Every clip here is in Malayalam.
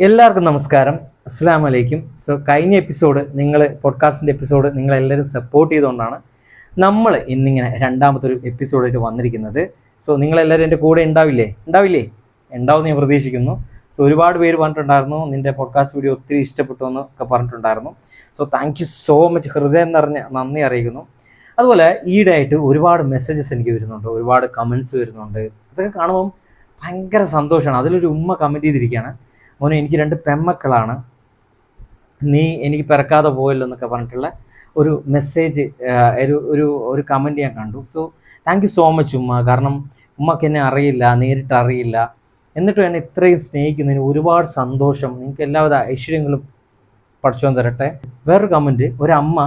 എല്ലാവർക്കും നമസ്കാരം. അസ്സാം വലൈക്കും സോ കഴിഞ്ഞ എപ്പിസോഡ് നിങ്ങൾ പോഡ്കാസ്റ്റിന്റെ എപ്പിസോഡ് നിങ്ങളെല്ലാവരും സപ്പോർട്ട് ചെയ്തുകൊണ്ടാണ് നമ്മൾ ഇന്നിങ്ങനെ രണ്ടാമത്തെ ഒരു എപ്പിസോഡായിട്ട് വന്നിരിക്കുന്നത്. സോ നിങ്ങളെല്ലാവരും എന്റെ കൂടെ ഉണ്ടാവില്ലേ? ഉണ്ടാവില്ലേ? ഉണ്ടാവും ഞാൻ പ്രതീക്ഷിക്കുന്നു. സോ ഒരുപാട് പേര് പറഞ്ഞിട്ടുണ്ടായിരുന്നു. നിന്റെ പോഡ്കാസ്റ്റ് വീഡിയോ ഒത്തിരി ഇഷ്ടപ്പെട്ടു എന്നൊക്കെ പറഞ്ഞിട്ടുണ്ടായിരുന്നു. So thank you so much ഹൃദയം നിറഞ്ഞ നന്ദി അറിയിക്കുന്നു. അതുപോലെ ഈയിടെയായിട്ട് ഒരുപാട് മെസ്സേജസ് എനിക്ക് വരുന്നുണ്ട്. ഒരുപാട് കമൻസ് വരുന്നുണ്ട്. അതൊക്കെ കാണുമ്പം ഭയങ്കര സന്തോഷമാണ്. അതിലൊരു ഉമ്മ കമന്റ് ചെയ്തിരിക്കുകയാണ്. മോനെ എനിക്ക് രണ്ട് പെമ്മക്കളാണ് നീ എനിക്ക് പിറക്കാതെ പോയല്ലോ എന്നൊക്കെ പറഞ്ഞിട്ടുള്ള ഒരു മെസ്സേജ് ഒരു ഒരു ഒരു കമന്റ് ഞാൻ കണ്ടു. So thank you so much ഉമ്മ. കാരണം ഉമ്മക്ക് എന്നെ അറിയില്ല നേരിട്ട് അറിയില്ല. എന്നിട്ടും എന്നെ ഇത്രയും സ്നേഹിക്കുന്നതിന് ഒരുപാട് സന്തോഷം. നിങ്ങൾക്ക് എല്ലാവിധ ഐശ്വര്യങ്ങളും പഠിച്ചോൻ തരട്ടെ. വേറൊരു കമന്റ് ഒരമ്മ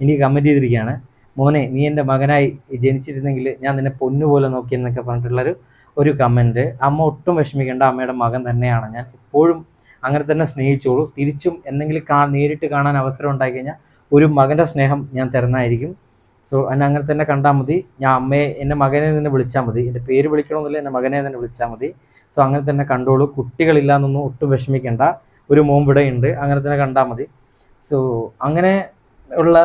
എനിക്ക് കമന്റ് ചെയ്തിരിക്കുകയാണ്. മോനെ നീ എന്റെ മകനായി ജനിച്ചിരുന്നെങ്കിൽ ഞാൻ നിന്നെ പൊന്നുപോലെ നോക്കിയെന്നൊക്കെ പറഞ്ഞിട്ടുള്ളൊരു ഒരു കമന്റ് അമ്മ ഒട്ടും വിഷമിക്കേണ്ട അമ്മയുടെ മകൻ തന്നെയാണ്. ഞാൻ എപ്പോഴും അങ്ങനെ തന്നെ സ്നേഹിച്ചോളൂ. തിരിച്ചും എന്തെങ്കിലും കാ നേരിട്ട് കാണാൻ അവസരം ഉണ്ടായി കഴിഞ്ഞാൽ ഒരു മകന്റെ സ്നേഹം ഞാൻ തരുന്നതായിരിക്കും. സോ എന്നെ അങ്ങനെ തന്നെ കണ്ടാൽ മതി. ഞാൻ അമ്മയെ എന്റെ മകനെ തന്നെ വിളിച്ചാൽ മതി. എന്റെ പേര് വിളിക്കണമെന്നില്ല എന്റെ മകനെ തന്നെ വിളിച്ചാൽ മതി. സോ അങ്ങനെ തന്നെ കണ്ടോളൂ. കുട്ടികളില്ല എന്നൊന്നും ഒട്ടും വിഷമിക്കേണ്ട. ഒരു മോമ്പിടെ ഉണ്ട് അങ്ങനെ തന്നെ കണ്ടാൽ മതി. സോ അങ്ങനെ ഉള്ള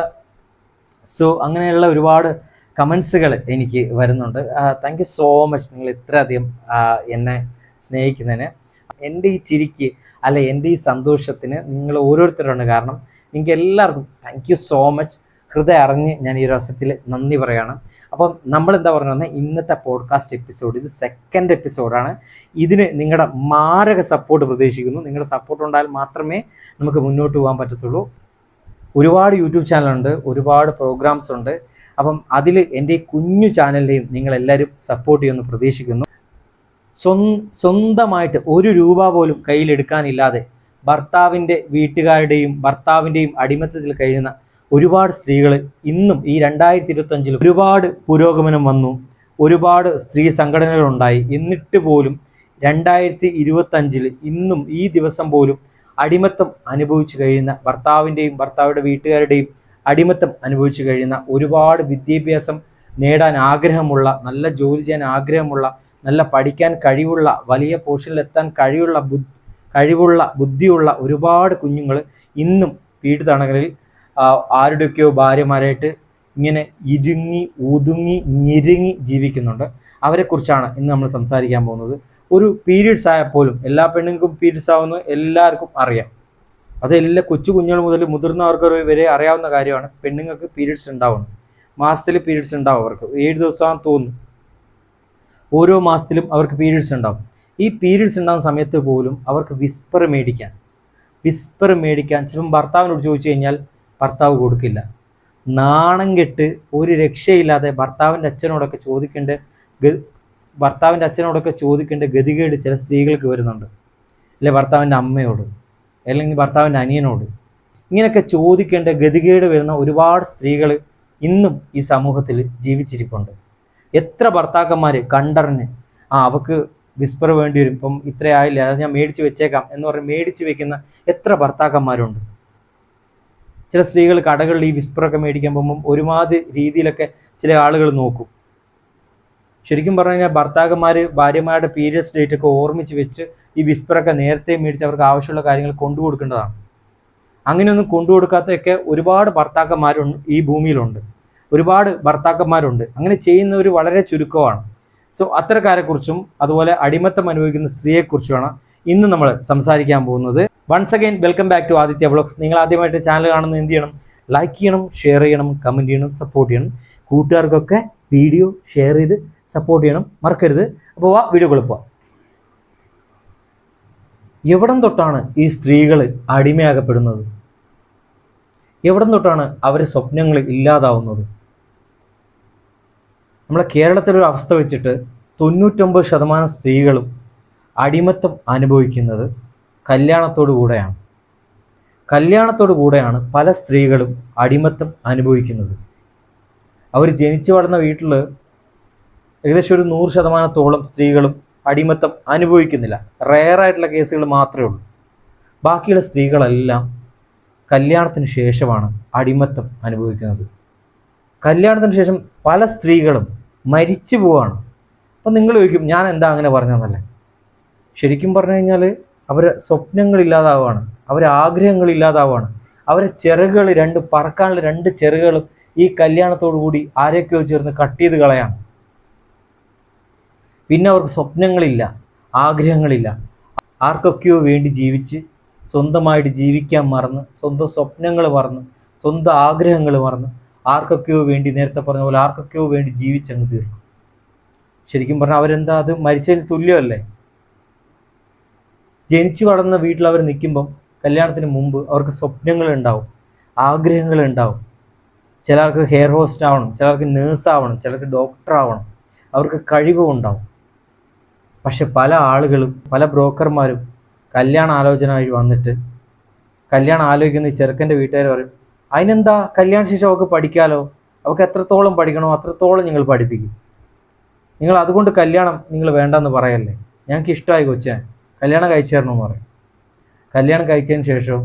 സോ അങ്ങനെയുള്ള ഒരുപാട് കമൻസുകൾ എനിക്ക് വരുന്നുണ്ട്. താങ്ക് യു സോ മച്ച് നിങ്ങൾ ഇത്രയധികം എന്നെ സ്നേഹിക്കുന്നതിന്. എന്റെ ഈ ചിരിക്ക് അല്ലെ എന്റെ ഈ സന്തോഷത്തിന് നിങ്ങൾ ഓരോരുത്തരുണ്ട്. കാരണം നിങ്ങൾക്ക് എല്ലാവർക്കും താങ്ക് യു സോ മച്ച് ഹൃദയം അറിഞ്ഞ് ഞാൻ ഈ ഒരു അവസരത്തിൽ നന്ദി പറയണം. അപ്പം നമ്മൾ എന്താ പറഞ്ഞാൽ ഇന്നത്തെ പോഡ്കാസ്റ്റ് എപ്പിസോഡ് ഇത് സെക്കൻഡ് എപ്പിസോഡാണ് ഇതിന് നിങ്ങളുടെ മാരക സപ്പോർട്ട് പ്രതീക്ഷിക്കുന്നു. നിങ്ങളുടെ സപ്പോർട്ട് ഉണ്ടായാൽ മാത്രമേ നമുക്ക് മുന്നോട്ട് പോകാൻ പറ്റത്തുള്ളൂ. ഒരുപാട് യൂട്യൂബ് ചാനലുണ്ട് ഒരുപാട് പ്രോഗ്രാംസ് ഉണ്ട്. അപ്പം അതിൽ എന്റെ കുഞ്ഞു ചാനലിനെയും നിങ്ങളെല്ലാവരും സപ്പോർട്ട് ചെയ്യുമെന്ന് പ്രതീക്ഷിക്കുന്നു. സ്വ- സ്വന്തമായിട്ട് ഒരു രൂപ പോലും കയ്യിലെടുക്കാനില്ലാതെ ഭർത്താവിന്റെ വീട്ടുകാരുടെയും ഭർത്താവിന്റെയും അടിമത്തത്തിൽ കഴിയുന്ന ഒരുപാട് സ്ത്രീകൾ ഇന്നും ഈ രണ്ടായിരത്തി ഇരുപത്തഞ്ചിൽ ഒരുപാട് പുരോഗമനം വന്നു. ഒരുപാട് സ്ത്രീ സംഘടനകളുണ്ടായി. എന്നിട്ട് പോലും രണ്ടായിരത്തി ഇരുപത്തഞ്ചിൽ ഇന്നും ഈ ദിവസം പോലും അടിമത്തം അനുഭവിച്ചു കഴിയുന്ന ഭർത്താവിന്റെയും ഭർത്താവിന്റെ വീട്ടുകാരുടെയും അടിമത്തം അനുഭവിച്ചു കഴിയുന്ന ഒരുപാട് വിദ്യാഭ്യാസം നേടാൻ ആഗ്രഹമുള്ള നല്ല ജോലി ചെയ്യാൻ ആഗ്രഹമുള്ള നല്ല പഠിക്കാൻ കഴിവുള്ള വലിയ പോഷനിലെത്താൻ കഴിവുള്ള ബു കഴിവുള്ള ബുദ്ധിയുള്ള ഒരുപാട് കുഞ്ഞുങ്ങൾ ഇന്നും വീട്ടുതണകളിൽ ആ, ആരുടെയൊക്കെയോ ഭാര്യമാരായിട്ട് ഇങ്ങനെ ഇരുങ്ങി ഒതുങ്ങി ഞെരുങ്ങി ജീവിക്കുന്നുണ്ട്. അവരെക്കുറിച്ചാണ് ഇന്ന് നമ്മൾ സംസാരിക്കാൻ പോകുന്നത്. ഒരു പീരീഡ്സ് ആയപ്പോലും എല്ലാ പെണ്ണുങ്ങൾക്കും പീരീഡ്സ് ആവുമെന്ന് എല്ലാവർക്കും അറിയാം. അത് എല്ലാ കൊച്ചു കുഞ്ഞുങ്ങൾ മുതൽ മുതിർന്നവർക്ക് വരെ അറിയാവുന്ന കാര്യമാണ്. പെണ്ണുങ്ങൾക്ക് പീരീഡ്സ് ഉണ്ടാവുന്നത് മാസത്തിൽ പീരീഡ്സ് ഉണ്ടാവും അവർക്ക്. ഏഴ് ദിവസമാണെന്ന് തോന്നുന്നു. ഓരോ മാസത്തിലും അവർക്ക് പീരീഡ്സ് ഉണ്ടാവും. ഈ പീരീഡ്സ് ഉണ്ടാകുന്ന സമയത്ത് പോലും അവർക്ക് വിസ്പർ മേടിക്കാൻ വിസ്പർ മേടിക്കാൻ ചിലപ്പം ഭർത്താവിനോട് ചോദിച്ചു കഴിഞ്ഞാൽ ഭർത്താവ് കൊടുക്കില്ല. നാണം കെട്ട് ഒരു രക്ഷയില്ലാതെ ഭർത്താവിന്റെ അച്ഛനോടൊക്കെ ചോദിക്കേണ്ട ഭർത്താവിന്റെ അച്ഛനോടൊക്കെ ചോദിക്കേണ്ട ഗതികേട് ചില സ്ത്രീകൾക്ക് വരുന്നുണ്ട്. അല്ലെ ഭർത്താവിന്റെ അമ്മയോട്. അല്ലെങ്കിൽ ഭർത്താവിന്റെ അനിയനോട് ഇങ്ങനെയൊക്കെ ചോദിക്കേണ്ട ഗതികേട് വരുന്ന ഒരുപാട് സ്ത്രീകൾ ഇന്നും ഈ സമൂഹത്തിൽ ജീവിച്ചിരിപ്പുണ്ട്. എത്ര ഭർത്താക്കന്മാർ കണ്ടറിഞ്ഞ് ആ അവക്ക് വിസ്പർ വേണ്ടി വരും ഇപ്പം ഇത്രയായില്ല അത് ഞാൻ മേടിച്ച് വെച്ചേക്കാം എന്ന് പറഞ്ഞ് മേടിച്ച് വെക്കുന്ന എത്ര ഭർത്താക്കന്മാരുണ്ട്. ചില സ്ത്രീകൾ കടകളിൽ ഈ വിസ്പറൊക്കെ മേടിക്കാൻ പോകുമ്പം ഒരുമാതിരി രീതിയിലൊക്കെ ചില ആളുകൾ നോക്കും. ശരിക്കും പറഞ്ഞു കഴിഞ്ഞാൽ ഭർത്താക്കന്മാർ ഭാര്യമാരുടെ പീരിയഡ്സ് ഡേറ്റ് ഒക്കെ ഓർമ്മിച്ച് വെച്ച് ഈ വിസ്പറൊക്കെ നേരത്തെ മേടിച്ച് അവർക്ക് ആവശ്യമുള്ള കാര്യങ്ങൾ കൊണ്ടു കൊടുക്കേണ്ടതാണ്. അങ്ങനെയൊന്നും കൊണ്ടു കൊടുക്കാത്തൊക്കെ ഒരുപാട് ഭർത്താക്കന്മാരുണ്ട് ഈ ഭൂമിയിലുണ്ട്. ഒരുപാട് ഭർത്താക്കന്മാരുണ്ട്. അങ്ങനെ ചെയ്യുന്നവർ വളരെ ചുരുക്കമാണ്. സോ അത്തരക്കാരെക്കുറിച്ചും അതുപോലെ അടിമത്തം അനുഭവിക്കുന്ന സ്ത്രീയെക്കുറിച്ചുമാണ് ഇന്ന് നമ്മൾ സംസാരിക്കാൻ പോകുന്നത്. Once again welcome back to Aditya blogs നിങ്ങൾ ആദ്യമായിട്ട് ചാനൽ കാണുന്നത് എന്ത് ചെയ്യണം? ലൈക്ക് ചെയ്യണം ഷെയർ ചെയ്യണം കമന്റ് ചെയ്യണം സപ്പോർട്ട് ചെയ്യണം. കൂട്ടുകാർക്കൊക്കെ വീഡിയോ ഷെയർ ചെയ്ത് സപ്പോർട്ട് ചെയ്യണം. മറക്കരുത്. അപ്പോൾ വാ വീഡിയോ പോവാം. എവിടം തൊട്ടാണ് ഈ സ്ത്രീകൾ അടിമയാകപ്പെടുന്നത് എവിടം തൊട്ടാണ് അവരെ സ്വപ്നങ്ങൾ ഇല്ലാതാവുന്നത്? നമ്മളെ കേരളത്തിലൊരു അവസ്ഥ വെച്ചിട്ട് തൊണ്ണൂറ്റൊമ്പത് ശതമാനം സ്ത്രീകളും അടിമത്തം അനുഭവിക്കുന്നത് കല്യാണത്തോടു കൂടെയാണ്. കല്യാണത്തോടു കൂടെയാണ് പല സ്ത്രീകളും അടിമത്തം അനുഭവിക്കുന്നത്. അവർ ജനിച്ചു വളർന്ന വീട്ടിൽ ഏകദേശം ഒരു നൂറ് ശതമാനത്തോളം സ്ത്രീകളും അടിമത്തം അനുഭവിക്കുന്നില്ല. റെയറായിട്ടുള്ള കേസുകൾ മാത്രമേ ഉള്ളൂ. ബാക്കിയുള്ള സ്ത്രീകളെല്ലാം കല്യാണത്തിന് ശേഷമാണ് അടിമത്തം അനുഭവിക്കുന്നത്. കല്യാണത്തിന് ശേഷം പല സ്ത്രീകളും മരിച്ചു പോവാണ്. അപ്പം നിങ്ങൾ ചോദിക്കും ഞാൻ എന്താ അങ്ങനെ പറഞ്ഞതെന്നല്ലേ? ശരിക്കും പറഞ്ഞു കഴിഞ്ഞാൽ അവരെ സ്വപ്നങ്ങളില്ലാതാവുകയാണ് അവരെ ആഗ്രഹങ്ങളില്ലാതാവുകയാണ് അവരെ ചിറകുകൾ രണ്ട് പറക്കാനുള്ള രണ്ട് ചിറകുകളും ഈ കല്യാണത്തോടു കൂടി ആരൊക്കെയോ ചേർന്ന് കട്ട് ചെയ്ത് കളയാണ്. പിന്നെ അവർക്ക് സ്വപ്നങ്ങളില്ല ആഗ്രഹങ്ങളില്ല. ആർക്കൊക്കെയോ വേണ്ടി ജീവിച്ച് സ്വന്തമായിട്ട് ജീവിക്കാൻ മറന്ന് സ്വന്തം സ്വപ്നങ്ങൾ മറന്ന് സ്വന്തം ആഗ്രഹങ്ങൾ മറന്ന് ആർക്കൊക്കെയോ വേണ്ടി നേരത്തെ പറഞ്ഞ പോലെ ആർക്കൊക്കെയോ വേണ്ടി ജീവിച്ചങ്ങ് തീർക്കും. ശരിക്കും പറഞ്ഞാൽ അവരെന്താ അത് മരിച്ചതിന് തുല്യമല്ലേ? ജനിച്ചു വളർന്ന വീട്ടിൽ അവർ നിൽക്കുമ്പം കല്യാണത്തിന് മുമ്പ് അവർക്ക് സ്വപ്നങ്ങൾ ഉണ്ടാവും ആഗ്രഹങ്ങൾ ഉണ്ടാവും. ചിലർക്ക് ഹെയർ ഹോസ്റ്റ് ആവണം ചിലർക്ക് നേഴ്സ് ആവണം ചിലർക്ക് ഡോക്ടർ ആവണം. അവർക്ക് കഴിവും ഉണ്ടാവും പക്ഷെ പല ആളുകളും പല ബ്രോക്കർമാരും കല്യാണ ആലോചന വഴി വന്നിട്ട് കല്യാണം ആലോചിക്കുന്ന ഈ ചെറുക്കന്റെ വീട്ടുകാർ പറയും അതിനെന്താ കല്യാണ ശേഷം അവൾക്ക് പഠിക്കാലോ? അവൾക്ക് എത്രത്തോളം പഠിക്കണോ അത്രത്തോളം നിങ്ങൾ പഠിപ്പിക്കും. നിങ്ങൾ അതുകൊണ്ട് കല്യാണം നിങ്ങൾ വേണ്ടെന്ന് പറയല്ലേ? ഞങ്ങൾക്ക് ഇഷ്ടമായി കൊച്ചേ കല്യാണം കഴിച്ചു തരണമെന്ന് പറയും. കല്യാണം കഴിച്ചതിന് ശേഷം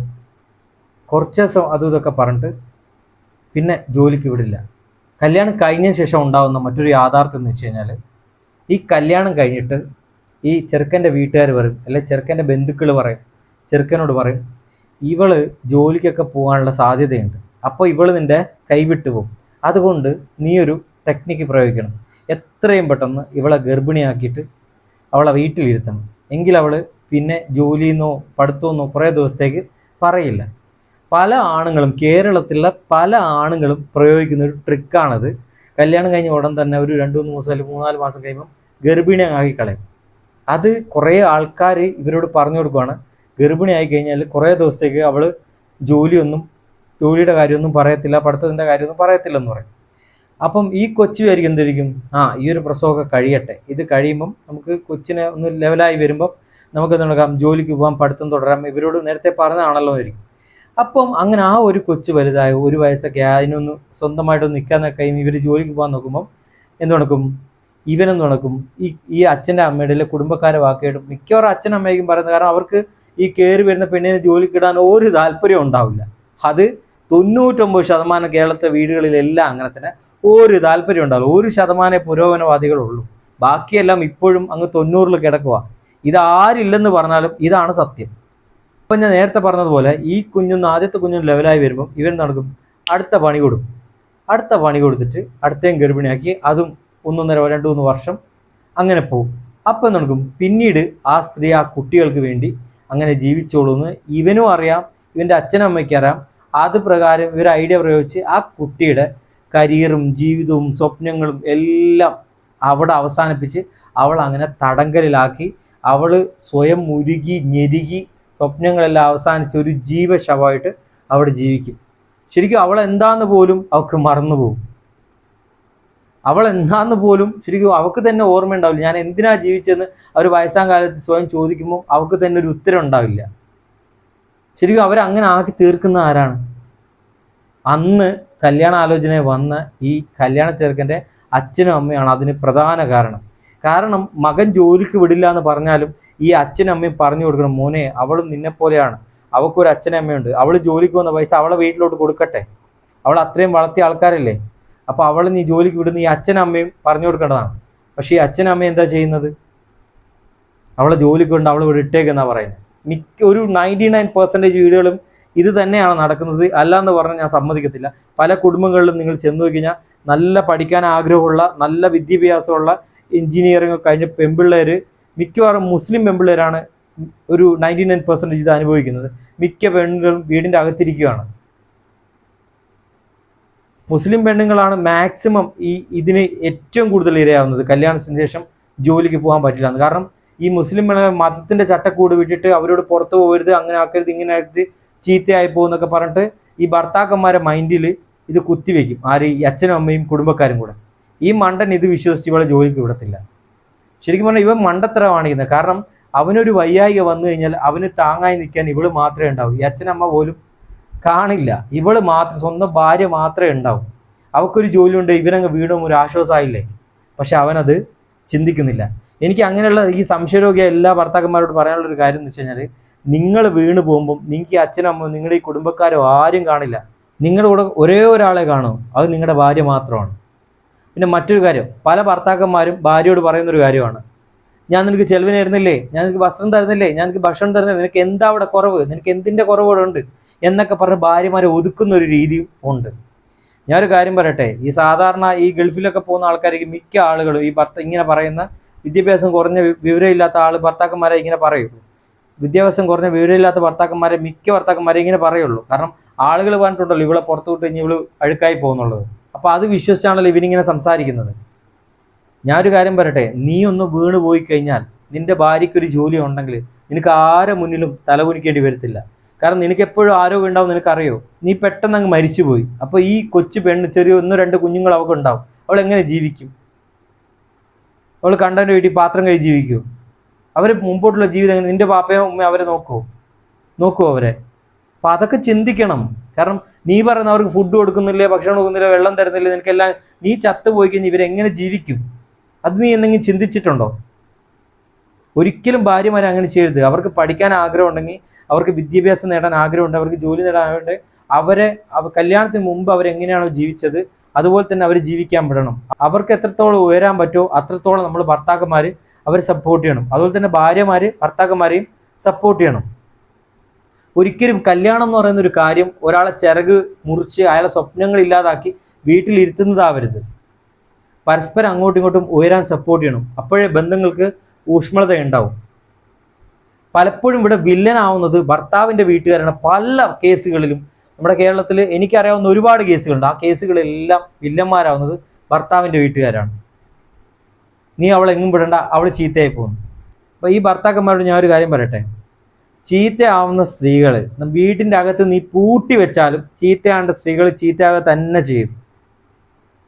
കുറച്ച് ദിവസം അതും ഇതൊക്കെ പറഞ്ഞിട്ട് പിന്നെ ജോലിക്ക് വിടില്ല. കല്യാണം കഴിഞ്ഞതിന് ശേഷം ഉണ്ടാകുന്ന മറ്റൊരു യാഥാർത്ഥ്യം എന്ന് വെച്ച് കഴിഞ്ഞാൽ ഈ കല്യാണം കഴിഞ്ഞിട്ട് ഈ ചെറുക്കന്റെ വീട്ടുകാർ പറയും അല്ലെ ചെറുക്കന്റെ ബന്ധുക്കൾ പറയും ചെറുക്കനോട് പറയും ഇവൾ ജോലിക്കൊക്കെ പോകാനുള്ള സാധ്യതയുണ്ട്. അപ്പോൾ ഇവൾ നിന്റെ കൈവിട്ടു പോകും. അതുകൊണ്ട് നീ ഒരു ടെക്നിക്ക് പ്രയോഗിക്കണം. എത്രയും പെട്ടെന്ന് ഇവളെ ഗർഭിണിയാക്കിയിട്ട് അവളെ വീട്ടിലിരുത്തണം. എങ്കിൽ അവൾ പിന്നെ ജോലിയെന്നോ പഠിത്തമെന്നോ കുറേ ദിവസത്തേക്ക് പറയില്ല. പല ആണുങ്ങളും കേരളത്തിലുള്ള പല ആണുങ്ങളും പ്രയോഗിക്കുന്ന ഒരു ട്രിക്കാണത് കല്യാണം കഴിഞ്ഞ ഉടൻ തന്നെ ഒരു രണ്ട് മൂന്ന് മാസം അല്ലെങ്കിൽ മൂന്നാൽ മാസം കഴിയുമ്പം ഗർഭിണിയാക്കി കളയും. അത് കുറേ ആൾക്കാർ ഇവരോട് പറഞ്ഞു കൊടുക്കുകയാണ് ഗർഭിണിയായി കഴിഞ്ഞാൽ കുറേ ദിവസത്തേക്ക് അവൾ ജോലിയൊന്നും ജോലിയുടെ കാര്യമൊന്നും പറയത്തില്ല പഠിത്തത്തിന്റെ കാര്യമൊന്നും പറയത്തില്ലെന്ന് പറയും. അപ്പം ഈ കൊച്ചു ആയിരിക്കും എന്തായിരിക്കും ആ ഈ ഒരു പ്രസവമൊക്കെ കഴിയട്ടെ. ഇത് കഴിയുമ്പം നമുക്ക് കൊച്ചിനെ ഒന്ന് ലെവലായി വരുമ്പം നമുക്ക് നടക്കാം? ജോലിക്ക് പോകാം പഠിത്തം തുടരാം. ഇവരോട് നേരത്തെ പറഞ്ഞതാണല്ലോ ആയിരിക്കും. അപ്പം അങ്ങനെ ആ ഒരു കൊച്ചു വലുതായ ഒരു വയസ്സൊക്കെ അതിനൊന്ന് സ്വന്തമായിട്ടൊന്ന് നിൽക്കാൻ കഴിയും ഇവർ ജോലിക്ക് പോകാൻ നോക്കുമ്പം എന്ത് നടക്കും? ഇവനെന്ത് നടക്കും ഈ ഈ അച്ഛന്റെ അമ്മയുടെ കുടുംബക്കാരെ വാക്കേടും മിക്കവാറും അച്ഛനും അമ്മയ്ക്കും പറയുന്നത് കാരണം അവർക്ക് ഈ കയറി വരുന്ന പെണ്ണിനെ ജോലിക്കിടാൻ ഒരു താല്പര്യം ഉണ്ടാവില്ല. അത് തൊണ്ണൂറ്റൊമ്പത് ശതമാനം കേരളത്തെ വീടുകളിലെല്ലാം അങ്ങനെ തന്നെ ഒരു താല്പര്യം ഉണ്ടാവില്ല. ഒരു ശതമാനം പുരോഗമനവാദികളുള്ളൂ. ബാക്കിയെല്ലാം ഇപ്പോഴും അങ്ങ് തൊണ്ണൂറിൽ കിടക്കുക ഇതാരില്ലെന്ന് പറഞ്ഞാലും ഇതാണ് സത്യം. ഇപ്പം ഞാൻ നേരത്തെ പറഞ്ഞതുപോലെ ഈ കുഞ്ഞൊന്ന് ആദ്യത്തെ കുഞ്ഞൊന്ന് ലെവലായി വരുമ്പം ഇവൻ നടക്കും അടുത്ത പണി കൊടുക്കും. അടുത്ത പണി കൊടുത്തിട്ട് അടുത്തേം ഗർഭിണിയാക്കി അതും ഒന്നൊന്നര രണ്ട് മൂന്ന് വർഷം അങ്ങനെ പോകും അപ്പം നടക്കും? പിന്നീട് ആ സ്ത്രീ ആ കുട്ടികൾക്ക് വേണ്ടി അങ്ങനെ ജീവിച്ചോളൂ എന്ന് ഇവനും അറിയാം ഇവന്റെ അച്ഛനമ്മയ്ക്ക് അറിയാം. അത് പ്രകാരം ഇവർ ഐഡിയ പ്രയോഗിച്ച് ആ കുട്ടിയുടെ കരിയറും ജീവിതവും സ്വപ്നങ്ങളും എല്ലാം അവിടെ അവസാനിപ്പിച്ച് അവൾ അങ്ങനെ തടങ്കലിലാക്കി അവൾ സ്വയം ഉരുകി ഞെരുകി സ്വപ്നങ്ങളെല്ലാം അവസാനിച്ച് ഒരു ജീവശവമായിട്ട് അവിടെ ജീവിക്കും. ശരിക്കും അവൾ എന്താന്ന് പോലും അവൾക്ക് മറന്നുപോകും. അവൾ എന്താന്ന് പോലും ശരിക്കും അവൾക്ക് തന്നെ ഓർമ്മ ഉണ്ടാവില്ല. ഞാൻ എന്തിനാ ജീവിച്ചെന്ന് അവർ വയസ്സാം കാലത്ത് സ്വയം ചോദിക്കുമ്പോൾ അവൾക്ക് തന്നെ ഒരു ഉത്തരം ഉണ്ടാവില്ല. ശരിക്കും അവരങ്ങനെ ആക്കി തീർക്കുന്ന ആരാണ്? അന്ന് കല്യാണ ആലോചന വന്ന ഈ കല്യാണ ചെറുക്കന്റെ അച്ഛനും അമ്മയാണ് അതിന് പ്രധാന കാരണം. കാരണം മകൻ ജോലിക്ക് വിടില്ല എന്ന് പറഞ്ഞാലും ഈ അച്ഛനും അമ്മയും പറഞ്ഞു കൊടുക്കണം മോനെ അവളും നിന്നെപ്പോലെയാണ് അവൾക്കൊരു അച്ഛനും അമ്മയുണ്ട്. അവൾ ജോലിക്ക് വന്ന പൈസ അവളെ വീട്ടിലോട്ട് കൊടുക്കട്ടെ. അവൾ അത്രയും വളർത്തിയ ആൾക്കാരല്ലേ? അപ്പോൾ അവൾ നീ ജോലിക്ക് വിടുന്ന ഈ അച്ഛനും അമ്മയും പറഞ്ഞു കൊടുക്കേണ്ടതാണ്. പക്ഷേ ഈ അച്ഛനും അമ്മയും എന്താ ചെയ്യുന്നത്? അവളെ ജോലിക്ക് കൊണ്ട് അവൾ ഇവിടെ ഇട്ടേക്കെന്നാണ് പറയുന്നത്. മിക്ക ഒരു നയന്റി നയൻ പെർസെന്റേജ് വീടുകളും ഇത് തന്നെയാണ് നടക്കുന്നത്. അല്ലാന്ന് പറഞ്ഞാൽ ഞാൻ സമ്മതിക്കത്തില്ല. പല കുടുംബങ്ങളിലും നിങ്ങൾ ചെന്ന് നോക്കിക്കഴിഞ്ഞാൽ നല്ല പഠിക്കാൻ ആഗ്രഹമുള്ള നല്ല വിദ്യാഭ്യാസമുള്ള എഞ്ചിനീയറിംഗ് കഴിഞ്ഞ പെൺപിള്ളേർ മിക്കവാറും മുസ്ലിം പെൺപിള്ളേരാണ് ഒരു നയന്റി നയൻ പെർസെന്റേജ് ഇത് അനുഭവിക്കുന്നത്. മിക്ക പെണ്ണുകളും വീടിന്റെ അകത്തിരിക്കുകയാണ്. മുസ്ലിം പെണ്ണുങ്ങളാണ് മാക്സിമം ഈ ഇതിന് ഏറ്റവും കൂടുതൽ ഇരയാവുന്നത്. കല്യാണത്തിന് ശേഷം ജോലിക്ക് പോകാൻ പറ്റില്ല. കാരണം ഈ മുസ്ലിം പെണ്ണുങ്ങൾ മതത്തിന്റെ ചട്ടക്കൂട് വിട്ടിട്ട് അവരോട് പുറത്തു പോകരുത് അങ്ങനെ ആക്കരുത് ഇങ്ങനെ ആക്കരുത് ചീത്തയായി പോകുന്നൊക്കെ പറഞ്ഞിട്ട് ഈ ഭർത്താക്കന്മാരെ മൈൻഡിൽ ഇത് കുത്തിവെക്കും. ആര് ഈ അച്ഛനും അമ്മയും കുടുംബക്കാരും കൂടെ. ഈ മണ്ടൻ ഇത് വിശ്വസിച്ച് ഇവളെ ജോലിക്ക് വിടത്തില്ല. ശരിക്കും പറഞ്ഞാൽ ഇവൻ മണ്ടത്ര കാണിക്കുന്നത് കാരണം അവനൊരു വയ്യായിക വന്നു കഴിഞ്ഞാൽ അവന് താങ്ങായി നിൽക്കാൻ ഇവൾ മാത്രമേ ഉണ്ടാവൂ. ഈ അച്ഛനമ്മ പോലും കാണില്ല. ഇവൾ മാത്രം സ്വന്തം ഭാര്യ മാത്രമേ ഉണ്ടാവും. അവക്കൊരു ജോലി ഉണ്ട് ഇവനങ്ങ് വീടും ഒരു ആശ്വാസമായില്ലേ? പക്ഷെ അവനത് ചിന്തിക്കുന്നില്ല. എനിക്ക് അങ്ങനെയുള്ള ഈ സംശയരോഗിയ എല്ലാ ഭർത്താക്കന്മാരോട് പറയാനുള്ള ഒരു കാര്യം എന്ന് വെച്ച് കഴിഞ്ഞാൽ നിങ്ങൾ വീണ് പോകുമ്പം നിങ്ങൾക്ക് ഈ അച്ഛനും അമ്മയും നിങ്ങളുടെ ഈ കുടുംബക്കാരോ ആരും കാണില്ല. നിങ്ങളുടെ കൂടെ ഒരേ ഒരാളെ കാണും. അത് നിങ്ങളുടെ ഭാര്യ മാത്രമാണ്. പിന്നെ മറ്റൊരു കാര്യം പല ഭർത്താക്കന്മാരും ഭാര്യയോട് പറയുന്നൊരു കാര്യമാണ്. ഞാൻ നിനക്ക് ചെലവിന് തരുന്നില്ലേ? ഞാൻ നിനക്ക് വസ്ത്രം തരുന്നില്ലേ? ഞാൻ നിനക്ക് ഭക്ഷണം തരുന്നില്ലേ? നിനക്ക് എന്താ അവിടെ കുറവ്? നിനക്ക് എന്തിന്റെ കുറവ് ഉണ്ട്? എന്നൊക്കെ പറഞ്ഞ് ഭാര്യമാരെ ഒതുക്കുന്ന ഒരു രീതിയും ഉണ്ട്. ഞാനൊരു കാര്യം പറയട്ടെ ഈ സാധാരണ ഈ ഗൾഫിലൊക്കെ പോകുന്ന ആൾക്കാർക്ക് മിക്ക ആളുകളും ഈ ഭർത്ത ഇങ്ങനെ പറയുന്ന വിദ്യാഭ്യാസം കുറഞ്ഞ വിവരം വിവരമില്ലാത്ത ആൾ ഭർത്താക്കന്മാരെ ഇങ്ങനെ പറയുള്ളൂ. വിദ്യാഭ്യാസം കുറഞ്ഞ വിവരമില്ലാത്ത ഭർത്താക്കന്മാരെ മിക്ക ഭർത്താക്കന്മാരെ ഇങ്ങനെ പറയുള്ളൂ. കാരണം ആളുകൾ പറഞ്ഞിട്ടുണ്ടല്ലോ ഇവളെ പുറത്തു വിട്ട് കഴിഞ്ഞ് ഇവൾ അഴുക്കായി പോകുന്നുള്ളത്. അപ്പോൾ അത് വിശ്വസിച്ചാണല്ലോ ഇവനിങ്ങനെ സംസാരിക്കുന്നത്. ഞാനൊരു കാര്യം പറയട്ടെ നീ ഒന്ന് വീണ് പോയി കഴിഞ്ഞാൽ നിന്റെ ഭാര്യയ്ക്കൊരു ജോലി ഉണ്ടെങ്കിൽ നിനക്ക് ആരെ മുന്നിലും തലകുനിക്കേണ്ടി വരത്തില്ല. കാരണം നിനക്ക് എപ്പോഴും ആരോഗ്യം ഉണ്ടാവും നിനക്കറിയോ? നീ പെട്ടെന്ന് അങ്ങ് മരിച്ചുപോയി. അപ്പോൾ ഈ കൊച്ചു പെണ്ണ് ചെറിയ ഒന്നോ രണ്ട് കുഞ്ഞുങ്ങൾ അവൾക്ക് ഉണ്ടാവും. അവൾ എങ്ങനെ ജീവിക്കും? അവൾ കണ്ടവന്റെ വീട്ടിൽ പാത്രം കഴിച്ച് ജീവിക്കുമോ അവർ മുമ്പോട്ടുള്ള ജീവിതം എങ്ങനെ? നിന്റെ പാപ്പയോ ഉമ്മയോ അവരെ നോക്കുമോ നോക്കുമോ അവരെ? അപ്പൊ അതൊക്കെ ചിന്തിക്കണം. കാരണം നീ പറയുന്ന അവർക്ക് ഫുഡ് കൊടുക്കുന്നില്ല ഭക്ഷണം കൊടുക്കുന്നില്ല വെള്ളം തരുന്നില്ല നിനക്കെല്ലാം നീ ചത്തുപോയി കഴിഞ്ഞാൽ ഇവരെങ്ങനെ ജീവിക്കും? അത് നീ എന്തെങ്കിലും ചിന്തിച്ചിട്ടുണ്ടോ? ഒരിക്കലും ഭാര്യമാരെ അങ്ങനെ ചെയ്യരുത്. അവർക്ക് പഠിക്കാൻ ആഗ്രഹം ഉണ്ടെങ്കിൽ അവർക്ക് വിദ്യാഭ്യാസം നേടാൻ ആഗ്രഹമുണ്ട് അവർക്ക് ജോലി നേടാൻ ആഗ്രഹമുണ്ട്. അവരെ അവ കല്യാണത്തിന് മുമ്പ് അവരെങ്ങനെയാണോ ജീവിച്ചത് അതുപോലെ തന്നെ അവർ ജീവിക്കാൻ വിടണം. അവർക്ക് എത്രത്തോളം ഉയരാൻ പറ്റുമോ അത്രത്തോളം നമ്മൾ ഭർത്താക്കന്മാർ അവരെ സപ്പോർട്ട് ചെയ്യണം. അതുപോലെ തന്നെ ഭാര്യമാർ ഭർത്താക്കന്മാരെയും സപ്പോർട്ട് ചെയ്യണം. ഒരിക്കലും കല്യാണം എന്ന് പറയുന്ന ഒരു കാര്യം ഒരാളെ ചിറക് മുറിച്ച് അയാളെ സ്വപ്നങ്ങൾ ഇല്ലാതാക്കി വീട്ടിലിരുത്തുന്നതാവരുത് പരസ്പരം അങ്ങോട്ടും ഇങ്ങോട്ടും ഉയരാൻ സപ്പോർട്ട് ചെയ്യണം. അപ്പോഴേ ബന്ധങ്ങൾക്ക് ഊഷ്മളത ഉണ്ടാവും. പലപ്പോഴും ഇവിടെ വില്ലനാവുന്നത് ഭർത്താവിന്റെ വീട്ടുകാരാണ്. പല കേസുകളിലും നമ്മുടെ കേരളത്തിൽ എനിക്കറിയാവുന്ന ഒരുപാട് കേസുകളുണ്ട്. ആ കേസുകളെല്ലാം വില്ലന്മാരാവുന്നത് ഭർത്താവിന്റെ വീട്ടുകാരാണ്. നീ അവളെ എങ്ങും വിടണ്ട. അവൾ ചീത്തയായി പോകുന്നു. അപ്പോൾ ഈ ഭർത്താക്കന്മാരോട് ഞാൻ ഒരു കാര്യം പറയട്ടെ? ചീത്തയാവുന്ന സ്ത്രീകൾ വീട്ടിന്റെ അകത്ത് നീ പൂട്ടി വെച്ചാലും ചീത്തയാവേണ്ട സ്ത്രീകൾ ചീത്തയാകെ തന്നെ ചെയ്യും.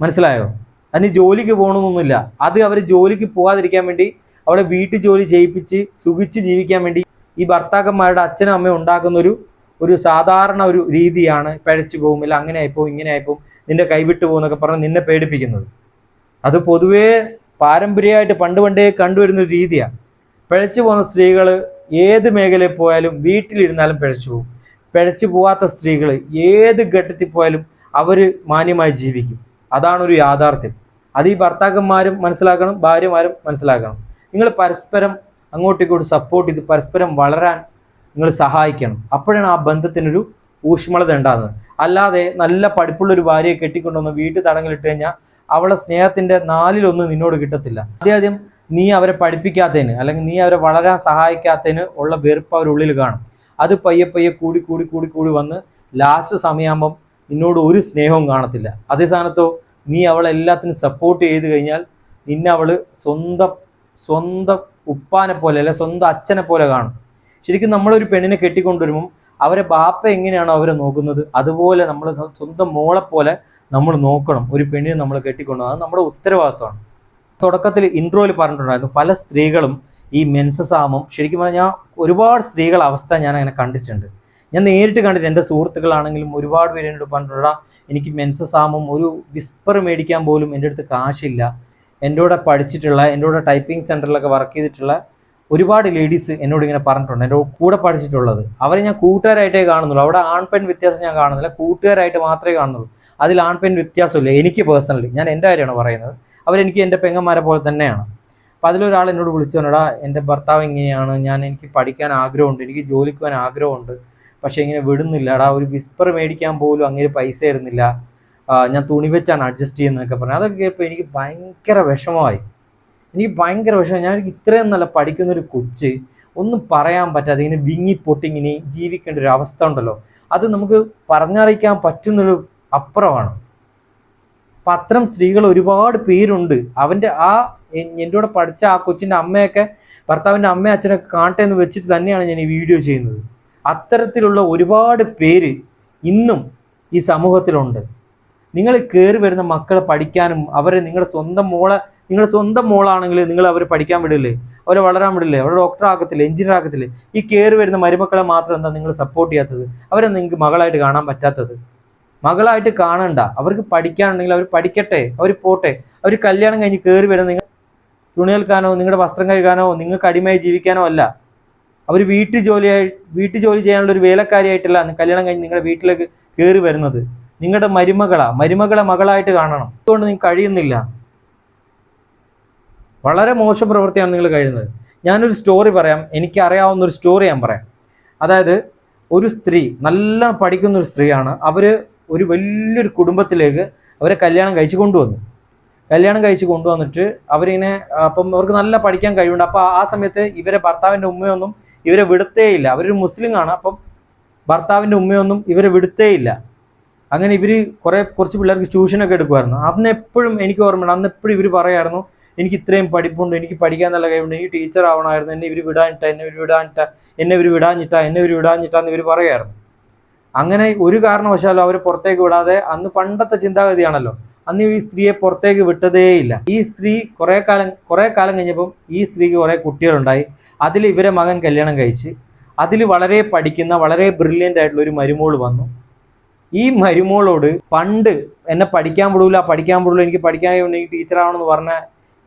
മനസ്സിലായോ? അതിന് ജോലിക്ക് പോകണമെന്നൊന്നുമില്ല. അത് അവർ ജോലിക്ക് പോകാതിരിക്കാൻ വേണ്ടി അവിടെ വീട്ടു ജോലി ചെയ്യിപ്പിച്ച് സുഖിച്ച് ജീവിക്കാൻ വേണ്ടി ഈ ഭർത്താക്കന്മാരുടെ അച്ഛനും അമ്മയും ഉണ്ടാക്കുന്ന ഒരു ഒരു സാധാരണ ഒരു രീതിയാണ് പഴച്ചു പോകും ഇല്ല അങ്ങനെ ആയിപ്പോ ഇങ്ങനെ ആയിപ്പോ നിന്റെ കൈവിട്ട് പോകുന്നൊക്കെ പറഞ്ഞ് നിന്നെ പേടിപ്പിക്കുന്നത്. അത് പൊതുവേ പാരമ്പര്യമായിട്ട് പണ്ട് പണ്ടേ കണ്ടുവരുന്ന ഒരു രീതിയാണ്. പിഴച്ചു പോകുന്ന സ്ത്രീകൾ ഏത് മേഖലയിൽ പോയാലും വീട്ടിലിരുന്നാലും പിഴച്ചു പോകും പിഴച്ചു പോവാത്ത സ്ത്രീകൾ ഏത് ഘട്ടത്തിൽ പോയാലും അവർ മാന്യമായി ജീവിക്കും. അതാണ് ഒരു യാഥാർത്ഥ്യം. അത് ഈ ഭർത്താക്കന്മാരും മനസ്സിലാക്കണം ഭാര്യമാരും മനസ്സിലാക്കണം. നിങ്ങൾ പരസ്പരം അങ്ങോട്ടും ഇങ്ങോട്ടും സപ്പോർട്ട് ചെയ്ത് പരസ്പരം വളരാൻ നിങ്ങൾ സഹായിക്കണം. അപ്പോഴാണ് ആ ബന്ധത്തിനൊരു ഊഷ്മളത ഉണ്ടാകുന്നത്. അല്ലാതെ നല്ല പഠിപ്പുള്ള ഒരു ഭാര്യയെ കെട്ടിക്കൊണ്ടുവന്ന് വീട്ടിൽ തടങ്കലിട്ട് കഴിഞ്ഞാൽ അവളെ സ്നേഹത്തിന്റെ നാലിലൊന്നും നിന്നോട് കിട്ടത്തില്ല. ആദ്യം നീ അവരെ പഠിപ്പിക്കാത്തതിന് അല്ലെങ്കിൽ നീ അവരെ വളരാൻ സഹായിക്കാത്തതിന് ഉള്ള വെറുപ്പ് അവരുടെ ഉള്ളിൽ കാണും. അത് പയ്യെ പയ്യെ കൂടി കൂടി കൂടി കൂടി വന്ന് ലാസ്റ്റ് സമയമാകുമ്പം നിന്നോട് ഒരു സ്നേഹവും കാണത്തില്ല. അതേ സ്ഥാനത്തോ നീ അവളെ എല്ലാത്തിനും സപ്പോർട്ട് ചെയ്ത് കഴിഞ്ഞാൽ നിന്നെ അവൾ സ്വന്തം സ്വന്തം ഉപ്പാനെ പോലെ അല്ലെ സ്വന്തം അച്ഛനെ പോലെ കാണും. ശരിക്കും നമ്മളൊരു പെണ്ണിനെ കെട്ടിക്കൊണ്ടുവരുമ്പം അവരെ ബാപ്പ എങ്ങനെയാണോ അവരെ നോക്കുന്നത്? അതുപോലെ നമ്മൾ സ്വന്തം മോളെ പോലെ നമ്മൾ നോക്കണം. ഒരു പെണ്ണിനെ നമ്മൾ കെട്ടിക്കൊണ്ടു അത് നമ്മുടെ ഉത്തരവാദിത്വമാണ്. തുടക്കത്തിൽ ഇൻട്രോയിൽ പറഞ്ഞിട്ടുണ്ടായിരുന്നു പല സ്ത്രീകളും ഈ മെൻസസാമം ശരിക്കും പറഞ്ഞാൽ ഒരുപാട് സ്ത്രീകളുടെ അവസ്ഥ ഞാൻ അങ്ങനെ കണ്ടിട്ടുണ്ട്. ഞാൻ നേരിട്ട് കണ്ടിട്ട് എന്റെ സുഹൃത്തുക്കളാണെങ്കിലും ഒരുപാട് പേര് എന്നോട് പറഞ്ഞിട്ടുണ്ടാ എനിക്ക് മെൻസസാമം ഒരു വിസ്പർ മേടിക്കാൻ പോലും എന്റെ അടുത്ത് കാശില്ല. എന്റെ കൂടെ പഠിച്ചിട്ടുള്ള എന്റെ കൂടെ ടൈപ്പിംഗ് സെന്ററിലൊക്കെ വർക്ക് ചെയ്തിട്ടുള്ള ഒരുപാട് ലേഡീസ് എന്നോട് ഇങ്ങനെ പറഞ്ഞിട്ടുണ്ട്. എന്റെ കൂടെ പഠിച്ചിട്ടുള്ളത്. അവരെ ഞാൻ കൂട്ടുകാരായിട്ടേ കാണുന്നുള്ളൂ. അവിടെ ആൺ പെൺ വ്യത്യാസം ഞാൻ കാണുന്നില്ല. കൂട്ടുകാരായിട്ട് മാത്രമേ കാണുന്നുള്ളൂ. അതിൽ ആൺ പെൺ വ്യത്യാസമില്ല. എനിക്ക് പേഴ്സണലി ഞാൻ എന്റെ കാര്യമാണ് പറയുന്നത്. അവരെനിക്ക് എന്റെ പെങ്ങന്മാരെ പോലെ തന്നെയാണ്. അപ്പം അതിലൊരാൾ എന്നോട് വിളിച്ചു പറഞ്ഞടാ എന്റെ ഭർത്താവ് ഇങ്ങനെയാണ് ഞാൻ എനിക്ക് പഠിക്കാൻ ആഗ്രഹമുണ്ട്. എനിക്ക് ജോലിക്ക് പോകാൻ ആഗ്രഹമുണ്ട്. പക്ഷേ ഇങ്ങനെ വിടുന്നില്ല. എടാ ഒരു വിസ്പർ മേടിക്കാൻ പോലും അങ്ങനെ പൈസ തരുന്നില്ല. ആ, ഞാൻ തുണി വെച്ചാണ് അഡ്ജസ്റ്റ് ചെയ്യുന്നതൊക്കെ പറഞ്ഞു അതൊക്കെ കേൾപ്പോൾ എനിക്ക് ഭയങ്കര വിഷമമായി. എനിക്ക് ഭയങ്കര വിഷമം ഞാൻ ഇത്രയും നല്ല പഠിക്കുന്നൊരു കൊച്ച് ഒന്നും പറയാൻ പറ്റാതെ ഇങ്ങനെ വിങ്ങി പൊട്ടിങ്ങനെ ജീവിക്കേണ്ട ഒരു അവസ്ഥ ഉണ്ടല്ലോ. അത് നമുക്ക് പറഞ്ഞറിയിക്കാൻ പറ്റുന്നൊരു അപ്പുറമാണ്. അപ്പം അത്തരം സ്ത്രീകൾ ഒരുപാട് പേരുണ്ട്. അവന്റെ ആ എന്റെ കൂടെ പഠിച്ച ആ കൊച്ചിന്റെ അമ്മയൊക്കെ ഭർത്താവിന്റെ അമ്മ അച്ഛനൊക്കെ കാണട്ടെ എന്ന് വെച്ചിട്ട് തന്നെയാണ് ഞാൻ ഈ വീഡിയോ ചെയ്യുന്നത്. അത്തരത്തിലുള്ള ഒരുപാട് പേര് ഇന്നും ഈ സമൂഹത്തിലുണ്ട്. നിങ്ങൾ കയറി വരുന്ന മക്കളെ പഠിക്കാനും അവരെ നിങ്ങളുടെ സ്വന്തം മോളെ നിങ്ങളുടെ സ്വന്തം മോളാണെങ്കിൽ നിങ്ങൾ അവരെ പഠിക്കാൻ വിടില്ലേ? അവരെ വളരാൻ വിടില്ലേ? അവരെ ഡോക്ടർ ആക്കത്തില്ലേ എഞ്ചിനീയർ ആക്കത്തില്ലേ ഈ കയറി വരുന്ന മരുമക്കളെ മാത്രം എന്താ നിങ്ങൾ സപ്പോർട്ട് ചെയ്യാത്തത്? അവരെ നിങ്ങൾക്ക് മകളായിട്ട് കാണാൻ പറ്റാത്തത്? മകളായിട്ട് കാണണ്ട. അവർക്ക് പഠിക്കാനുണ്ടെങ്കിൽ അവർ പഠിക്കട്ടെ അവർ പോട്ടെ. അവർ കല്യാണം കഴിഞ്ഞ് കയറി വരുന്ന നിങ്ങൾ തുണി നിൽക്കാനോ നിങ്ങളുടെ വസ്ത്രം കഴുകാനോ നിങ്ങൾക്ക് അടിമയായി ജീവിക്കാനോ അല്ല. അവർ വീട്ടു ജോലിയായി വീട്ടു ജോലി ചെയ്യാനുള്ള ഒരു വേലക്കാരിയായിട്ടല്ല കല്യാണം കഴിഞ്ഞ് നിങ്ങളുടെ വീട്ടിലേക്ക് കയറി വരുന്നത്. നിങ്ങളുടെ മരുമകളാ. മരുമകളെ മകളായിട്ട് കാണണം. അതുകൊണ്ട് നിങ്ങൾ കഴിയുന്നില്ല. വളരെ മോശം പ്രവൃത്തിയാണ് നിങ്ങൾ കഴിയുന്നത്. ഞാനൊരു സ്റ്റോറി പറയാം. എനിക്ക് അറിയാവുന്ന ഒരു സ്റ്റോറി ഞാൻ പറയാം. അതായത് ഒരു സ്ത്രീ നല്ല പഠിക്കുന്ന ഒരു സ്ത്രീയാണ്. അവർ ഒരു വലിയൊരു കുടുംബത്തിലേക്ക് അവരെ കല്യാണം കഴിച്ച് കൊണ്ടുവന്നു. കല്യാണം കഴിച്ച് കൊണ്ടുവന്നിട്ട് അവരിങ്ങനെ അപ്പം അവർക്ക് നല്ല പഠിക്കാൻ കഴിവുണ്ട്. അപ്പോൾ ആ സമയത്ത് ഇവരെ ഭർത്താവിന്റെ ഉമ്മയൊന്നും ഇവരെ വിടുത്തേയില്ല. അവരൊരു മുസ്ലിം ആണ്. അപ്പം ഭർത്താവിന്റെ ഉമ്മയൊന്നും ഇവരെ വിടുത്തേയില്ല. അങ്ങനെ ഇവർ കുറേ കുറച്ച് പിള്ളേർക്ക് ട്യൂഷനൊക്കെ എടുക്കുമായിരുന്നു അന്ന് എപ്പോഴും എനിക്ക് ഓർമ്മയുണ്ട്. അന്ന് എപ്പോഴും ഇവർ പറയായിരുന്നു എനിക്ക് ഇത്രയും പഠിപ്പുണ്ട് എനിക്ക് പഠിക്കാൻ നല്ല കഴിവുണ്ട് എനിക്ക് ടീച്ചർ ആവണമായിരുന്നു എന്നെ ഇവർ വിടാനിട്ട എന്നെ ഇവർ വിടാനിട്ട എന്നെ ഇവർ വിടാഞ്ഞിട്ട എന്നെ ഇവർ വിടാഞ്ഞിട്ടാന്ന് ഇവർ പറയായിരുന്നു. അങ്ങനെ ഒരു കാരണവശാലും അവരെ പുറത്തേക്ക് വിടാതെ അന്ന് പണ്ടത്തെ ചിന്താഗതിയാണല്ലോ. അന്ന് ഈ സ്ത്രീയെ പുറത്തേക്ക് വിട്ടതേയില്ല ഈ സ്ത്രീ കുറേ കാലം കുറേ കാലം കഴിഞ്ഞപ്പം ഈ സ്ത്രീക്ക് കുറേ കുട്ടികളുണ്ടായി. അതിൽ ഇവരെ മകൻ കല്യാണം കഴിച്ച് അതിൽ വളരെ പഠിക്കുന്ന വളരെ ബ്രില്യന്റ് ആയിട്ടുള്ള ഒരു മരുമോൾ വന്നു. ഈ മരുമോളോട് പണ്ട് എന്നെ പഠിക്കാൻ വിടൂല പഠിക്കാൻ വിടൂല എനിക്ക് പഠിക്കാൻ എനിക്ക് ടീച്ചറാവണമെന്ന് പറഞ്ഞ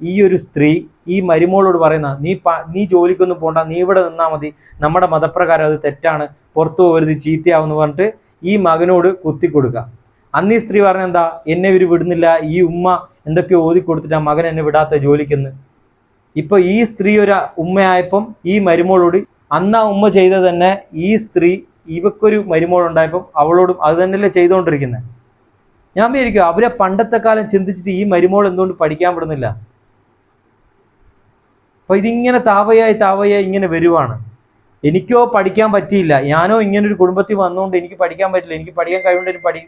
ഈ ഒരു സ്ത്രീ ഈ മരുമോളോട് പറയുന്ന നീ നീ ജോലിക്കൊന്നും പോണ്ട നീ ഇവിടെ നിന്നാൽ മതി. നമ്മുടെ മതപ്രകാരം അത് തെറ്റാണ്. പുറത്തു പോകരുത് ചീത്തയാവെന്ന് പറഞ്ഞിട്ട് ഈ മകനോട് കുത്തി കൊടുക്കുക. അന്ന് ഈ സ്ത്രീ പറഞ്ഞ എന്താ? എന്നെ ഇവർ വിടുന്നില്ല ഈ ഉമ്മ എന്തൊക്കെയോ ഓതി കൊടുത്തിട്ട് മകൻ എന്നെ വിടാത്ത ജോലിക്കെന്ന്. ഇപ്പൊ ഈ സ്ത്രീ ഒരു ഉമ്മയായപ്പം ഈ മരുമോളോട് അന്ന് ആ ഉമ്മ ചെയ്ത തന്നെ ഈ സ്ത്രീ ഇവക്കൊരു മരുമോളുണ്ടായപ്പോൾ അവളോടും അത് തന്നെയല്ലേ ചെയ്തുകൊണ്ടിരിക്കുന്നത് ഞാൻ വിചാരിക്കും അവരെ പണ്ടത്തെ കാലം ചിന്തിച്ചിട്ട് ഈ മരുമോൾ എന്തുകൊണ്ട് പഠിക്കാൻ വിടുന്നില്ല? അപ്പൊ ഇതിങ്ങനെ താവയായി താവയായി ഇങ്ങനെ വരുവാണ്. എനിക്കോ പഠിക്കാൻ പറ്റിയില്ല. ഞാനോ ഇങ്ങനെ ഒരു കുടുംബത്തിൽ വന്നുകൊണ്ട് എനിക്ക് പഠിക്കാൻ പറ്റില്ല. എനിക്ക് പഠിക്കാൻ കഴിവുണ്ട് എനിക്ക് പഠി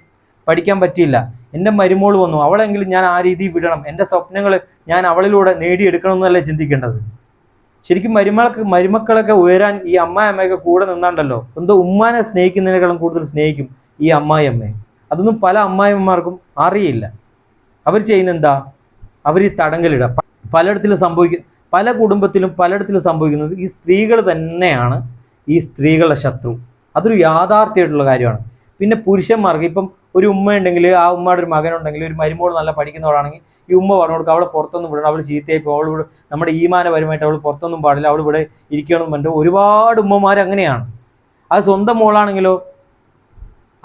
പഠിക്കാൻ പറ്റിയില്ല. എന്റെ മരുമോൾ വന്നു. അവളെങ്കിലും ഞാൻ ആ രീതിയിൽ വിടണം. എന്റെ സ്വപ്നങ്ങൾ ഞാൻ അവളിലൂടെ നേടിയെടുക്കണം എന്നല്ലേ ചിന്തിക്കേണ്ടത്? ശരിക്കും മരുമകൾക്ക് മരുമക്കളൊക്കെ ഉയരാൻ ഈ അമ്മായി അമ്മയൊക്കെ കൂടെ നിന്നാണ്ടല്ലോ? എന്തോ ഉമ്മാനെ സ്നേഹിക്കുന്നതിനേക്കാളും കൂടുതൽ സ്നേഹിക്കും ഈ അമ്മായി അമ്മയെ അതൊന്നും പല അമ്മായിമ്മമാർക്കും അറിയില്ല. അവർ ചെയ്യുന്ന എന്താ അവർ ഈ തടങ്കലിടുക. പലയിടത്തിലും സംഭവിക്കും പല കുടുംബത്തിലും പലയിടത്തിലും സംഭവിക്കുന്നത് ഈ സ്ത്രീകൾ തന്നെയാണ് ഈ സ്ത്രീകളുടെ ശത്രു. അതൊരു യാഥാർത്ഥ്യമായിട്ടുള്ള കാര്യമാണ്. പിന്നെ പുരുഷന്മാർക്ക് ഇപ്പം ഒരു ഉമ്മയുണ്ടെങ്കിൽ ആ ഉമ്മയുടെ ഒരു മകനുണ്ടെങ്കിൽ ഒരു മരുമോൾ നല്ല പഠിക്കുന്നവളാണെങ്കിൽ ഈ ഉമ്മ പറഞ്ഞു കൊടുക്കുക അവളെ പുറത്തൊന്നും വിടണം അവൾ ചീത്തയായി പോകും അവൾ ഇവിടെ നമ്മുടെ ഈമാനപരമായിട്ട് അവൾ പുറത്തൊന്നും പാടില്ല അവൾ ഇവിടെ ഇരിക്കണം പറഞ്ഞിട്ട് ഒരുപാട് ഉമ്മമാർ അങ്ങനെയാണ്. അത് സ്വന്തം മോളാണെങ്കിലോ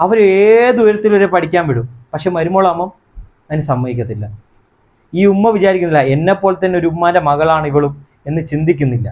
അവർ ഏത് ഉയരത്തിൽ വരെ പഠിക്കാൻ വിടും. പക്ഷെ മരുമോളാകുമ്പം അതിന് സമ്മതിക്കത്തില്ല. ഈ ഉമ്മ വിചാരിക്കുന്നില്ല എന്നെപ്പോലെ തന്നെ ഒരു ഉമ്മാന്റെ മകളാണ് ഇവളും എന്ന് ചിന്തിക്കുന്നില്ല.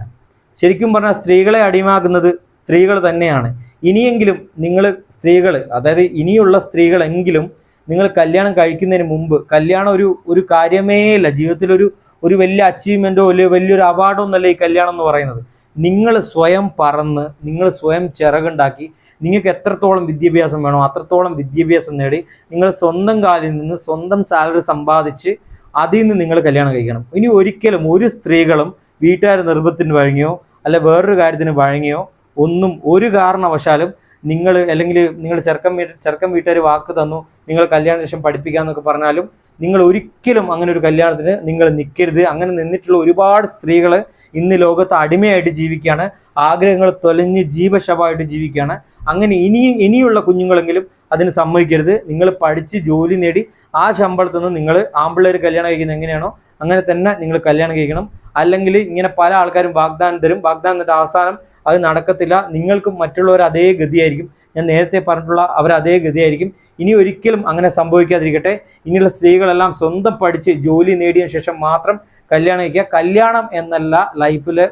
ശരിക്കും പറഞ്ഞാൽ സ്ത്രീകളെ അടിമാക്കുന്നത് സ്ത്രീകൾ തന്നെയാണ്. ഇനിയെങ്കിലും നിങ്ങൾ സ്ത്രീകൾ അതായത് ഇനിയുള്ള സ്ത്രീകളെങ്കിലും നിങ്ങൾ കല്യാണം കഴിക്കുന്നതിന് മുമ്പ് കല്യാണം ഒരു ഒരു കാര്യമേ ഇല്ല. ജീവിതത്തിലൊരു ഒരു വലിയ അച്ചീവ്മെന്റോ അല്ലെങ്കിൽ വലിയൊരു അവാർഡോ ഒന്നല്ല ഈ കല്യാണം എന്ന് പറയുന്നത്. നിങ്ങൾ സ്വയം പറന്ന് നിങ്ങൾ സ്വയം ചിറകുണ്ടാക്കി നിങ്ങൾക്ക് എത്രത്തോളം വിദ്യാഭ്യാസം വേണോ അത്രത്തോളം വിദ്യാഭ്യാസം നേടി നിങ്ങൾ സ്വന്തം കാലിൽ നിന്ന് സ്വന്തം സാലറി സമ്പാദിച്ച് അതിൽ നിന്ന് നിങ്ങൾ കല്യാണം കഴിക്കണം. ഇനി ഒരിക്കലും ഒരു സ്ത്രീകളും വീട്ടുകാർ നിർബന്ധത്തിന് വഴങ്ങിയോ അല്ലെ വേറൊരു കാര്യത്തിന് വഴങ്ങിയോ ഒന്നും ഒരു കാരണവശാലും നിങ്ങൾ അല്ലെങ്കിൽ നിങ്ങൾ ചെറുക്കം ചെറുക്കൻ ചെറുക്കം വീട്ടുകാർ വാക്ക് തന്നു നിങ്ങൾ കല്യാണ ശേഷം പഠിപ്പിക്കാന്നൊക്കെ പറഞ്ഞാലും നിങ്ങൾ ഒരിക്കലും അങ്ങനെ ഒരു കല്യാണത്തിന് നിങ്ങൾ നിൽക്കരുത് അങ്ങനെ നിന്നിട്ടുള്ള ഒരുപാട് സ്ത്രീകൾ ഇന്ന് ലോകത്ത് അടിമയായിട്ട് ജീവിക്കുകയാണ്. ആഗ്രഹങ്ങൾ തൊലഞ്ഞ് ജീവശവമായിട്ട് ജീവിക്കുകയാണ്. അങ്ങനെ ഇനിയും ഇനിയുള്ള കുഞ്ഞുങ്ങളെങ്കിലും അതിന് സമ്മതിക്കരുത്. നിങ്ങൾ പഠിച്ച് ജോലി നേടി ആ ശമ്പളത്തിൽ നിന്ന് നിങ്ങൾ ആമ്പിള്ളേർ കല്യാണം കഴിക്കുന്നത് എങ്ങനെയാണോ അങ്ങനെ തന്നെ നിങ്ങൾ കല്യാണം കഴിക്കണം. അല്ലെങ്കിൽ ഇങ്ങനെ പല ആൾക്കാരും വാഗ്ദാനം തരും. വാഗ്ദാനം എന്നിട്ട് അവസാനം അത് നടക്കത്തില്ല. നിങ്ങൾക്കും മറ്റുള്ളവർ അതേ ഗതിയായിരിക്കും. ഞാൻ നേരത്തെ പറഞ്ഞിട്ടുള്ള അവർ അതേ ഗതിയായിരിക്കും. ഇനി ഒരിക്കലും അങ്ങനെ സംഭവിക്കാതിരിക്കട്ടെ. ഇനിയുള്ള സ്ത്രീകളെല്ലാം സ്വന്തം പഠിച്ച് ജോലി നേടിയതിനു ശേഷം മാത്രം കല്യാണം കഴിക്കുക. കല്യാണം എന്നല്ല ലൈഫിലെ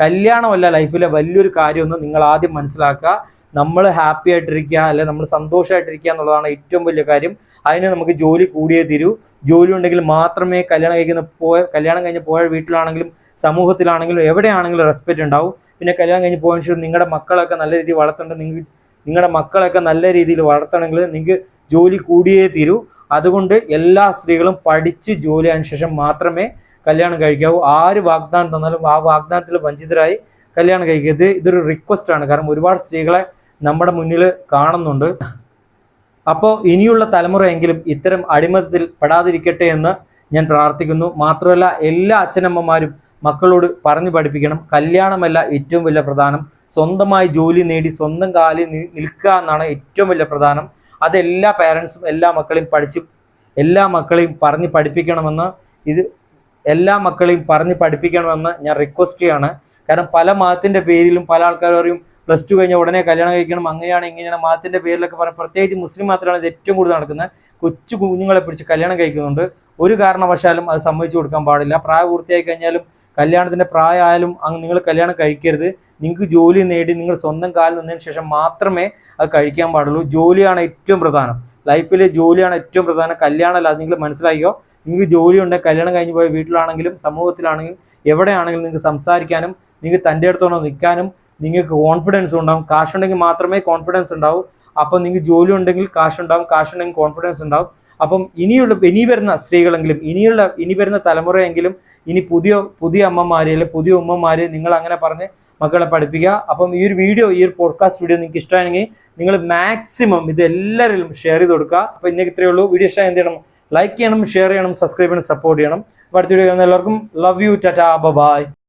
കല്യാണമല്ല ലൈഫിലെ വലിയൊരു കാര്യമൊന്നും നിങ്ങൾ ആദ്യം മനസ്സിലാക്കുക. നമ്മൾ ഹാപ്പി ആയിട്ടിരിക്കുക അല്ലെ നമ്മൾ സന്തോഷമായിട്ടിരിക്കുക എന്നുള്ളതാണ് ഏറ്റവും വലിയ കാര്യം. അതിന് നമുക്ക് ജോലി കൂടിയേ തീരൂ. ജോലി ഉണ്ടെങ്കിൽ മാത്രമേ കല്യാണം കഴിക്കുന്ന പോയ കല്യാണം കഴിഞ്ഞ് പോയ വീട്ടിലാണെങ്കിലും സമൂഹത്തിലാണെങ്കിലും എവിടെയാണെങ്കിലും റെസ്പെക്റ്റ് ഉണ്ടാവും. പിന്നെ കല്യാണം കഴിഞ്ഞ് പോയതിനു ശേഷം നിങ്ങളുടെ മക്കളൊക്കെ നല്ല രീതിയിൽ വളർത്തേണ്ട നിങ്ങൾ നിങ്ങളുടെ മക്കളൊക്കെ നല്ല രീതിയിൽ വളർത്തണമെങ്കിൽ നിങ്ങൾക്ക് ജോലി കൂടിയേ തീരൂ. അതുകൊണ്ട് എല്ലാ സ്ത്രീകളും പഠിച്ച് ജോലി ആയതിനു ശേഷം മാത്രമേ കല്യാണം കഴിക്കാവൂ. ആര് വാഗ്ദാനം തന്നാലും ആ വാഗ്ദാനത്തിൽ വഞ്ചിതരായി കല്യാണം കഴിക്കരുത്. ഇതൊരു റിക്വസ്റ്റ് ആണ്. കാരണം ഒരുപാട് സ്ത്രീകളെ നമ്മുടെ മുന്നിൽ കാണുന്നുണ്ട്. അപ്പോൾ ഇനിയുള്ള തലമുറയെങ്കിലും ഇത്തരം അടിമത്തത്തിൽ പെടാതിരിക്കട്ടെ എന്ന് ഞാൻ പ്രാർത്ഥിക്കുന്നു. മാത്രമല്ല എല്ലാ അച്ഛനമ്മമാരും മക്കളോട് പറഞ്ഞു പഠിപ്പിക്കണം. കല്യാണമല്ല ഏറ്റവും വലിയ പ്രധാനം. സ്വന്തമായി ജോലി നേടി സ്വന്തം കാലിൽ നിൽക്കുക എന്നാണ് ഏറ്റവും വലിയ പ്രധാനം. അത് എല്ലാ പാരൻസും എല്ലാ മക്കളെയും പഠിച്ച് എല്ലാ മക്കളെയും പറഞ്ഞ് പഠിപ്പിക്കണമെന്ന് ഇത് എല്ലാ മക്കളെയും പറഞ്ഞ് പഠിപ്പിക്കണമെന്ന് ഞാൻ റിക്വസ്റ്റ് ചെയ്യാണ്. കാരണം പല മതത്തിന്റെ പേരിലും പല ആൾക്കാർ പറയും പ്ലസ് ടു കഴിഞ്ഞ ഉടനെ കല്യാണം കഴിക്കണം അങ്ങനെയാണ് ഇങ്ങനെയാണ് മതത്തിന്റെ പേരിലൊക്കെ പറയാം. പ്രത്യേകിച്ച് മുസ്ലിം മാത്രമാണ് ഇത് ഏറ്റവും കൂടുതൽ നടക്കുന്നത്. കൊച്ചു കുഞ്ഞുങ്ങളെ പിടിച്ച് കല്യാണം കഴിക്കുന്നുണ്ട്. ഒരു കാരണവശാലും അത് സമ്മതിച്ചു കൊടുക്കാൻ പാടില്ല. പ്രായപൂർത്തിയായി കഴിഞ്ഞാലും കല്യാണത്തിന്റെ പ്രായമായാലും അങ്ങ് നിങ്ങൾ കല്യാണം കഴിക്കരുത്. നിങ്ങൾക്ക് ജോലി നേടി നിങ്ങൾ സ്വന്തം കാലിൽ നിന്നതിന് ശേഷം മാത്രമേ അത് കഴിക്കാൻ പാടുള്ളൂ. ജോലിയാണ് ഏറ്റവും പ്രധാനം. ലൈഫിലെ ജോലിയാണ് ഏറ്റവും പ്രധാനം. കല്യാണമല്ല അത് നിങ്ങൾ മനസ്സിലാക്കിയോ നിങ്ങൾക്ക് ജോലി ഉണ്ടെങ്കിൽ കല്യാണം കഴിഞ്ഞ് പോയ വീട്ടിലാണെങ്കിലും സമൂഹത്തിലാണെങ്കിലും എവിടെയാണെങ്കിലും നിങ്ങൾക്ക് സംസാരിക്കാനും നിങ്ങൾക്ക് തന്റെ അടുത്തോണം നിൽക്കാനും നിങ്ങൾക്ക് കോൺഫിഡൻസ് ഉണ്ടാവും. കാശുണ്ടെങ്കിൽ മാത്രമേ കോൺഫിഡൻസ് ഉണ്ടാവും. അപ്പം നിങ്ങൾക്ക് ജോലി ഉണ്ടെങ്കിൽ കാശുണ്ടാവും കാശുണ്ടെങ്കിൽ കോൺഫിഡൻസ് ഉണ്ടാവും. അപ്പം ഇനിയുള്ള ഇനി വരുന്ന സ്ത്രീകളെങ്കിലും ഇനിയുള്ള ഇനി വരുന്ന തലമുറയെങ്കിലും ഇനി പുതിയ പുതിയ അമ്മമാരെ അല്ലെ പുതിയ ഉമ്മമാരെ നിങ്ങൾ അങ്ങനെ പറഞ്ഞ് മക്കളെ പഠിപ്പിക്കുക. അപ്പം ഈ ഒരു വീഡിയോ ഈ ഒരു പോഡ്കാസ്റ്റ് വീഡിയോ നിങ്ങൾക്ക് ഇഷ്ടമാണെങ്കിൽ നിങ്ങൾ മാക്സിമം ഇത് എല്ലാവരിലും ഷെയർ ചെയ്ത് കൊടുക്കുക. അപ്പോൾ ഇന്നേക്ക് ഇത്രയേ ഉള്ളൂ. വീഡിയോ ഇഷ്ടം എന്ത് ചെയ്യണം? ലൈക്ക് ചെയ്യണം ഷെയർ ചെയ്യണം സബ്സ്ക്രൈബ് ചെയ്യണം സപ്പോർട്ട് ചെയ്യണം. അപ്പോൾ അടുത്ത വീഡിയോ എല്ലാവർക്കും ലവ് യു ടാറ്റാ ബൈ